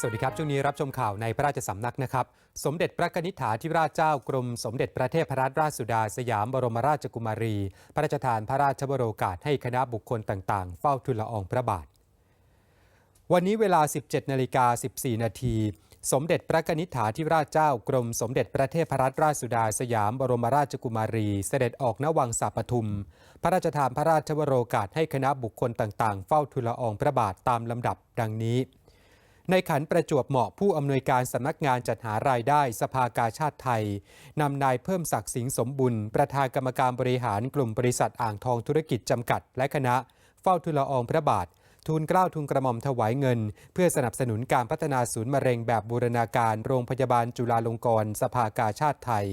สวัสดีครับ ช่วงนี้รับชมข่าวในพระราชสำนักนะครับ สมเด็จพระนิษฐาธิราชเจ้ากรม สมเด็จพระเทพรัตนราชสุดาสยามบรมราชกุมารี พระราชทานพระราชวโรกาสให้คณะบุคคลต่างๆ เฝ้าทูลละอองพระบาท วันนี้เวลา 17นาฬิกา14 นาทีสมเด็จพระนิษฐาธิราชเจ้ากรม สมเด็จพระเทพรัตนราชสุดาสยามบรมราชกุมารี เสด็จออกณวังสาปทุม พระราชทานพระราชวโรกาสให้คณะบุคคลต่างๆ เฝ้าทูลละอองพระบาทตามลำดับดังนี้ ในขันประจวบเหมาะผู้อำนวยการสำนักงานจัดหารายได้สภากาชาติไทยนำนายเพิ่มศักดิ์สิงห์สมบุญ ประธานกรรมการบริหารกลุ่มบริษัทอ่างทองธุรกิจจำกัด และคณะ เฝ้าทุลอองพระบาททูลเกล้าทูลกระหม่อมถวายเงิน เพื่อสนับสนุนการพัฒนาศูนย์มะเร็งแบบบูรณาการโรงพยาบาลจุฬาลงกรณ์สภากาชาติไทย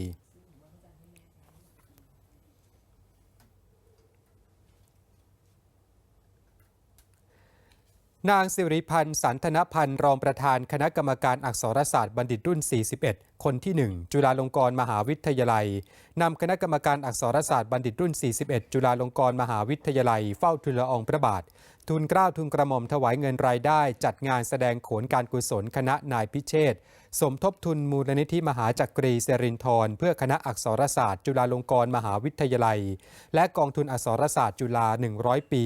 นางสิริพันธ์สันธนพันธ์รองประธานคณะกรรมการอักษรศาสตร์บัณฑิตรุ่น 41คนที่ 1 จุฬาลงกรณ์มหาวิทยาลัยนำคณะกรรมการอักษรศาสตร์บัณฑิตรุ่น 41 จุฬาลงกรณ์มหาวิทยาลัย เฝ้าทุลละอองพระบาท ทุนเกล้าทุนกระหม่อมถวายเงินรายได้ จัดงานแสดงโขนการกุศลคณะนายพิเชษสมทบทุนมูลนิธิมหาจักรีเสรินทรเพื่อคณะอักษรศาสตร์ จุฬาลงกรณ์มหาวิทยาลัย และกองทุนอักษรศาสตร์จุฬา 100 ปี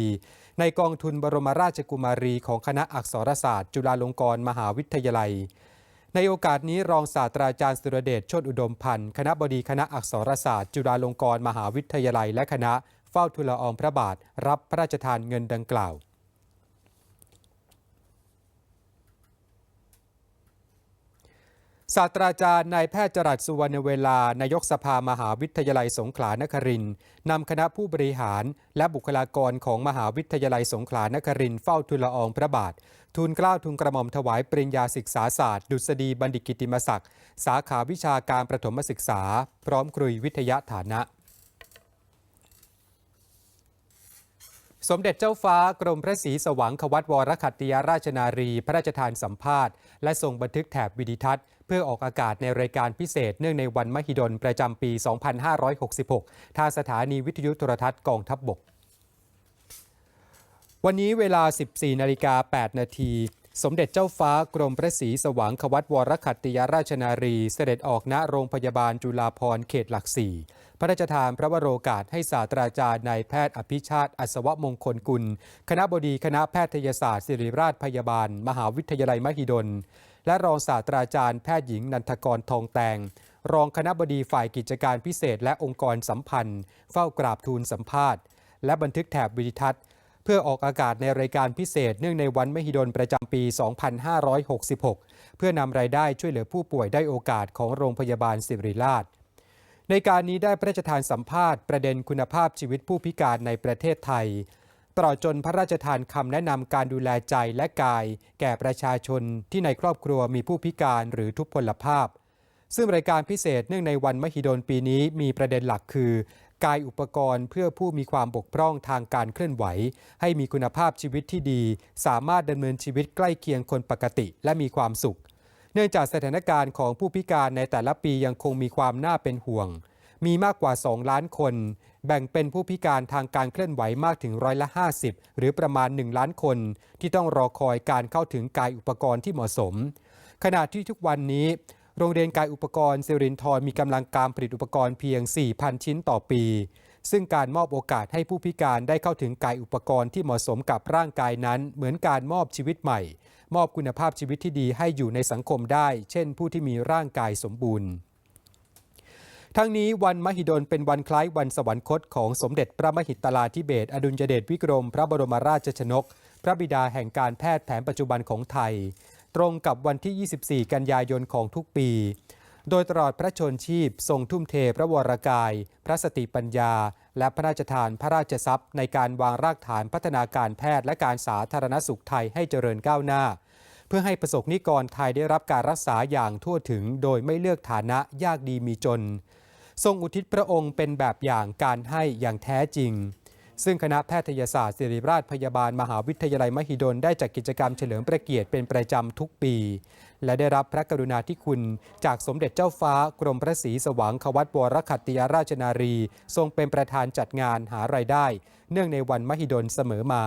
ในกองทุนบรมราชกุมารีของคณะอักษรศาสตร์ จุฬาลงกรณ์มหาวิทยาลัย ในโอกาสนี้รองศาสตราจารย์สุรเดชชติอุดมพันธ์คณะบดีคณะอักษรศาสตร์จุฬาลงกรณ์มหาวิทยาลัย และคณะเฝ้าทุลอองพระบาท รับพระราชทานเงินดังกล่าวศาสตราจารย์นายแพทย์จรัสสุวรรณเวลา นายกสภามหาวิทยาลัยสงขลานครินน์นำคณะผู้บริหาร และบุคลากรของมหาวิทยาลัยสงขลานครินเฝ้าทุลอองพระบาท ทูลเกล้าทูลกระหม่อมถวายปริญญาศึกษาศาสตร์ ดุษฎีบัณฑิตกิติมศักดิ์ สาขาวิชาการประถมศึกษา พร้อมกรุยวิทยาฐานะ สมเด็จเจ้าฟ้ากรมพระศรีสว่างควัตวรคัตติยราชนารี พระราชทานสัมภาษณ์ และทรงบันทึกแถบวิดิทัศน์ เพื่อออกอากาศในรายการพิเศษเนื่องในวันมหิดลประจำปี 2566 ทางสถานีวิทยุโทรทัศน์กองทัพบบก วันนี้เวลา 14 นาฬิกา 8 นาที สมเด็จเจ้าฟ้ากรมพระศรีสว่างควัตวรคัตติยราชนารี เสด็จออกณโรงพยาบาลจุฬาภรณ์เขตหลักสี่พระราชทานพระวโรกาสให้ศาสตราจารย์นายแพทย์อภิชาติ อัศวมงคลกุล คณะบดีคณะแพทยศาสตร์ ศิริราชพยาบาล มหาวิทยาลัยมหิดล และรองศาสตราจารย์แพทย์หญิงนันทกรทองแตงรองคณะบดีฝ่ายกิจการพิเศษ และองค์กรสัมพันธ์ เฝ้ากราบทูลสัมภาษณ์ และบันทึกแถบวิดิทัศน์ พื่อออกอากาศในรายการพิเศษ เนื่องในวันมหิดลประจำปี 2566 เพื่อนำรายได้ช่วยเหลือผู้ป่วยได้โอกาสของโรงพยาบาลศิริราช ในการนี้ได้พระราชทานสัมภาษณ์ประเด็นคุณภาพชีวิตผู้พิการในประเทศไทยตลอดจนพระราชทานคำแนะนำการดูแลใจและกาย แก่ประชาชนที่ในครอบครัวมีผู้พิการหรือทุพพลภาพ ซึ่งรายการพิเศษเนื่องในวันมหิดลปีนี้มีประเด็นหลักคือ กายอุปกรณ์เพื่อผู้มีความบกพร่องทางการเคลื่อนไหว ให้มีคุณภาพชีวิตที่ดี สามารถดำเนินชีวิตใกล้เคียงคนปกติและมีความสุข เนื่องจากสถานการณ์ของผู้พิการในแต่ละปียังคงมีความน่าเป็นห่วง มีมากกว่า 2 ล้านคน แบ่งเป็นผู้พิการทางการเคลื่อนไหวมากถึงร้อยละ 50 หรือประมาณ 1 ล้านคน ที่ต้องรอคอยการเข้าถึงกายอุปกรณ์ที่เหมาะสม ขณะที่ทุกวันนี้ โรงเรียนกายอุปกรณ์สิรินทรมีกำลังการผลิตอุปกรณ์เพียง 4,000 ชิ้นต่อปี ซึ่งการมอบโอกาสให้ผู้พิการได้เข้าถึงกายอุปกรณ์ที่เหมาะสมกับร่างกายนั้น เหมือนการมอบชีวิตใหม่ มอบคุณภาพชีวิตที่ดีให้อยู่ในสังคมได้ เช่น ผู้ที่มีร่างกายสมบูรณ์ทั้งนี้วันมหิดลเป็นวันคล้ายวันสวรรคตของสมเด็จพระมหิตลาธิเบศอดุลยเดชวิกรม พระบรมราชชนก พระบิดาแห่งการแพทย์แผนปัจจุบันของไทย ตรงกับวันที่ 24 กันยายนของทุกปี โดยตลอดพระชนชีพทรงทุ่มเทพระวรกาย พระสติปัญญา และพระราชทานพระราชทรัพย์ ในการวางรากฐานพัฒนาการแพทย์และการสาธารณสุขไทยให้เจริญก้าวหน้า เพื่อให้ประสบนิกรไทยได้รับการรักษาอย่างทั่วถึง โดยไม่เลือกฐานะยากดีมีจน ทรงอุทิศพระองค์เป็นแบบอย่างการให้อย่างแท้จริง ซึ่งคณะแพทยศาสตร์ศิริราชพยาบาลมหาวิทยาลัยมหิดลได้จัดกิจกรรมเฉลิมพระเกียรติเป็นประจำทุกปี และได้รับพระกรุณาธิคุณจากสมเด็จเจ้าฟ้ากรมพระศรีสว่างควัตวรคัตติยราชนารี ทรงเป็นประธานจัดงานหารายได้ เนื่องในวันมหิดลเสมอมา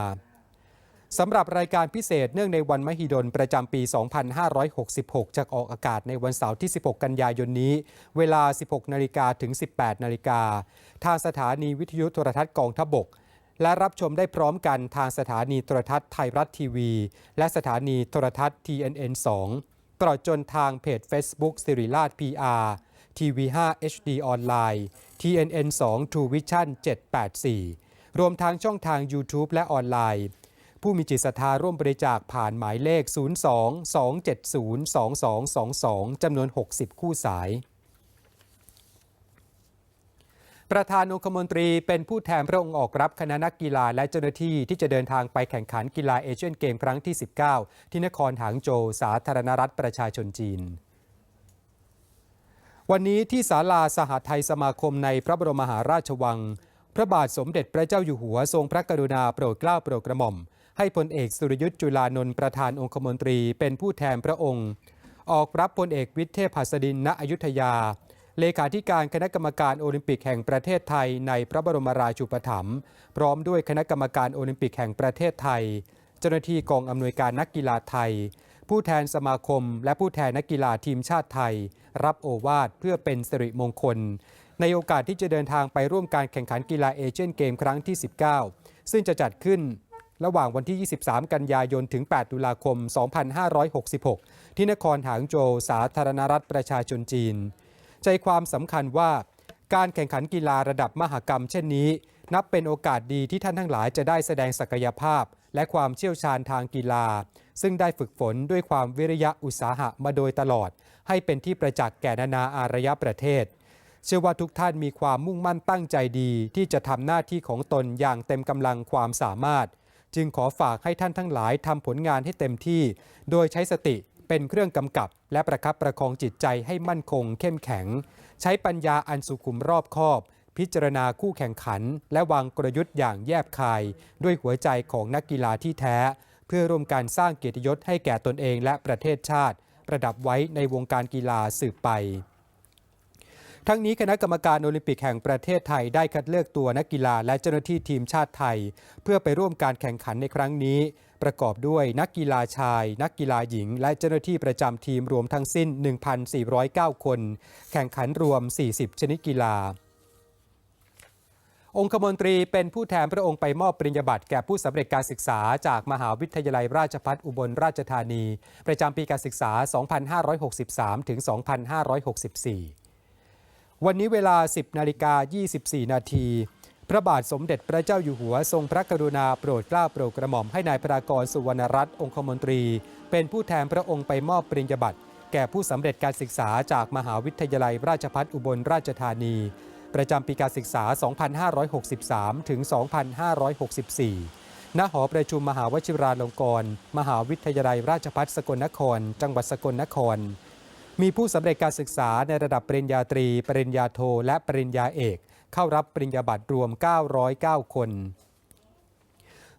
สำหรับรายการพิเศษเนื่องในวันมหิดลประจำปี 2566 จะออกอากาศในวันเสาร์ที่ 16 กันยายนนี้ เวลา 16 นาฬิกาถึง 18 นาฬิกาทางสถานีวิทยุโทรทัศน์กองทบก และรับชมได้พร้อมกันทางสถานีโทรทัศน์ไทยรัฐทีวี และสถานีโทรทัศน์ TNN 2ตลอดจนทางเพจ Facebook สิริราช PR ทีวี5 HD ออนไลน์ TNN 2 True Vision 784 รวมทางช่องทาง YouTube และออนไลน์ ผู้มีจิตศรัทธาร่วมบริจาคผ่านหมายเลข 02 270 2222 จำนวน 60 คู่สาย ประธานองคมนตรีเป็นผู้แทนพระองค์ออกรับคณะนักกีฬาและเจ้าหน้าที่ที่จะเดินทางไปแข่งขันกีฬาเอเชียนเกมครั้งที่ 19 ที่นครหางโจวสาธารณรัฐประชาชนจีน วันนี้ที่ศาลาสหไทยสมาคมในพระบรมมหาราชวัง พระบาทสมเด็จพระเจ้าอยู่หัวทรงพระกรุณาโปรดเกล้าโปรดกระหม่อม ให้พลเอกสุรยุทธ์จุลานนท์ประธานองคมนตรีเป็นผู้แทนพระองค์ ออกรับพลเอกวิทย์เทพหัสดินณอยุธยา เลขาธิการคณะกรรมการโอลิมปิกแห่งประเทศไทยในพระบรมราชูปถัมภ์พร้อมด้วยคณะกรรมการโอลิมปิกแห่งประเทศไทย เจ้าหน้าที่กองอำนวยการนักกีฬาไทย ผู้แทนสมาคม และผู้แทนนักกีฬาทีมชาติไทย รับโอวาทเพื่อเป็นสิริมงคล ในโอกาสที่จะเดินทางไปร่วมการแข่งขันกีฬาเอเชียนเกมครั้งที่ 19 ซึ่งจะจัดขึ้นระหว่างวันที่ 23 กันยายน ถึง 8 ตุลาคม 2566 ที่นครหางโจว สาธารณรัฐประชาชนจีน ใจความสำคัญว่าการแข่งขันกีฬาระดับมหกรรมเช่นนี้ นับเป็นโอกาสดีที่ท่านทั้งหลายจะได้แสดงศักยภาพ และความเชี่ยวชาญทางกีฬา ซึ่งได้ฝึกฝนด้วยความวิริยะอุตสาหะมาโดยตลอด ให้เป็นที่ประจักษ์แก่นานาอารยประเทศ เชื่อว่าทุกท่านมีความมุ่งมั่นตั้งใจดี ที่จะทำหน้าที่ของตนอย่างเต็มกำลังความสามารถ จึงขอฝากให้ท่านทั้งหลายทำผลงานให้เต็มที่ โดยใช้สติ เป็นเครื่องกำกับและประคับประคองจิตใจให้มั่นคงเข้มแข็ง ใช้ปัญญาอันสุขุมรอบคอบ พิจารณาคู่แข่งขัน และวางกลยุทธ์อย่างแยบคาย ด้วยหัวใจของนักกีฬาที่แท้ เพื่อร่วมการสร้างเกียรติยศให้แก่ตนเองและประเทศชาติ ประดับไว้ในวงการกีฬาสืบไป ทั้งนี้คณะกรรมการโอลิมปิกแห่งประเทศไทยได้คัดเลือกตัวนักกีฬาและเจ้าหน้าที่ทีมชาติไทย เพื่อไปร่วมการแข่งขันในครั้งนี้ ประกอบด้วยนักกีฬาชาย นักกีฬาหญิง และเจ้าหน้าที่ประจำทีมรวมทั้งสิ้น 1,409 คน แข่งขันรวม 40 ชนิดกีฬาองคมนตรีเป็นผู้แทนพระองค์ไปมอบปริญญาบัตรแก่ผู้สำเร็จการศึกษาจากมหาวิทยาลัยราชภัฏอุบลราชธานี ประจำปีการศึกษา 2563 ถึง 2564 วันนี้เวลา 10นาฬิกา24 นาทีพระบาทสมเด็จพระเจ้าอยู่หัวทรงพระกรุณาโปรดเกล้าโปรดกระหม่อมให้นายพระกรสุวรรณรัตน์องคมนตรี เป็นผู้แทนพระองค์ไปมอบปริญญาบัตรแก่ผู้สำเร็จการศึกษาจากมหาวิทยาลัยราชภัฏอุบลราชธานี ประจำปีการศึกษา 2563 ถึง 2564 ณ หอประชุมมหาวชิราลงกรณ์มหาวิทยาลัยราชภัฏสกลนคร จังหวัดสกลนคร มีผู้สำเร็จการศึกษาในระดับปริญญาตรี ปริญญาโท และปริญญาเอก เข้ารับปริญญาบัตรรวม 909 คน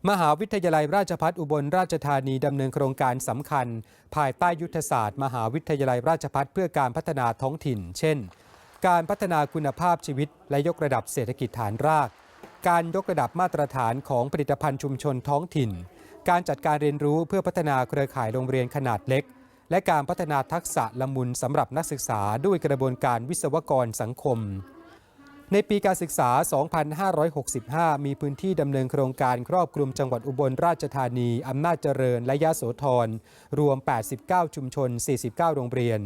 มหาวิทยาลัยราชภัฏอุบลราชธานีดำเนินโครงการสำคัญ ภายใต้ยุทธศาสตร์ มหาวิทยาลัยราชภัฏเพื่อการพัฒนาท้องถิ่น เช่น การพัฒนาคุณภาพชีวิต และยกระดับเศรษฐกิจฐานราก การยกระดับมาตรฐานของผลิตภัณฑ์ชุมชนท้องถิ่น การจัดการเรียนรู้เพื่อพัฒนาเครือข่ายโรงเรียนขนาดเล็ก และการพัฒนาทักษะละมุนสำหรับนักศึกษาด้วยกระบวนการวิศวกรสังคม ในปีการศึกษา 2565 มีพื้นที่ดำเนินโครงการครอบคลุมจังหวัดอุบลราชธานี อำนาจเจริญ และยะโสธร รวม 89 ชุมชน 49 โรงเรียน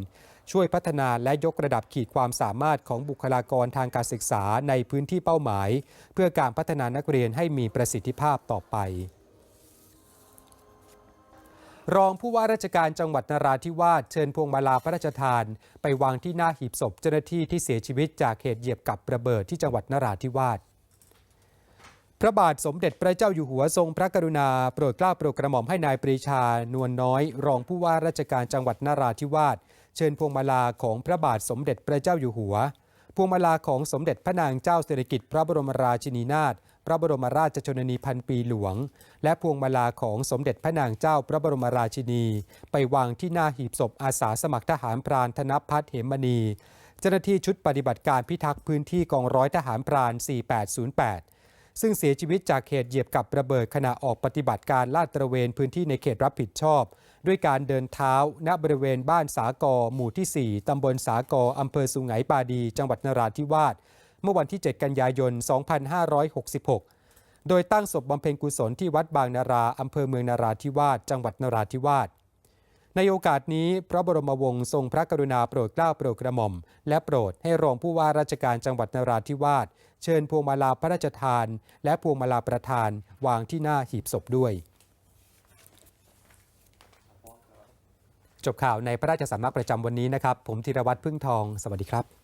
ช่วยพัฒนาและยกระดับขีดความสามารถของบุคลากรทางการศึกษาในพื้นที่เป้าหมาย เพื่อการพัฒนานักเรียนให้มีประสิทธิภาพต่อไป รองผู้ว่าราชการจังหวัดนราธิวาสเชิญพวงมาลาพระราชทาน ไปวางที่หน้าหีบศพเจ้าหน้าที่ที่เสียชีวิตจากเหตุเหยียบกับระเบิดที่จังหวัดนราธิวาสพระบาทสมเด็จพระเจ้าอยู่หัวทรงพระกรุณาโปรดเกล้าโปรดกระหม่อมให้นายปรีชานวลน้อย รองผู้ว่าราชการจังหวัดนราธิวาสเชิญพวงมาลาของพระบาทสมเด็จพระเจ้าอยู่หัว พวงมาลาของสมเด็จพระนางเจ้าสิริกิติ์พระบรมราชินีนาถ พระบรมราชชนนีพันปีหลวง และพวงมาลาของสมเด็จพระนางเจ้าพระบรมราชินี ไปวางที่หน้าหีบศพอาสาสมัครทหารพรานธนพัฒน์เหมมณี เจ้าหน้าที่ชุดปฏิบัติการพิทักษ์พื้นที่กองร้อยทหารพราน 4808ซึ่งเสียชีวิตจากเหตุเหยียบกับระเบิดขณะออกปฏิบัติการลาดตระเวนพื้นที่ในเขตรับผิดชอบ ด้วยการเดินเท้าณบริเวณบ้านสากอหมู่ที่ 4 ตำบลสากออำเภอสุไหงปาดี จังหวัดนราธิวาส เมื่อวันที่ 7 กันยายน 2566 โดยตั้งศพบำเพ็ญกุศลที่วัดบางนาราอำเภอเมืองนาราธิวาสจังหวัดนราธิวาสในโอกาสนี้พระบรมวงศ์ทรงพระกรุณาโปรดเกล้าโปรดกระหม่อม และโปรดให้รองผู้ว่าราชการจังหวัดนราธิวาสเชิญพวงมาลาพระราชทาน และพวงมาลาประธาน วางที่หน้าหีบศพด้วย จบข่าวในพระราชสำนักประจำวันนี้นะครับ ผมธีรวัตรพึ่งทอง สวัสดีครับ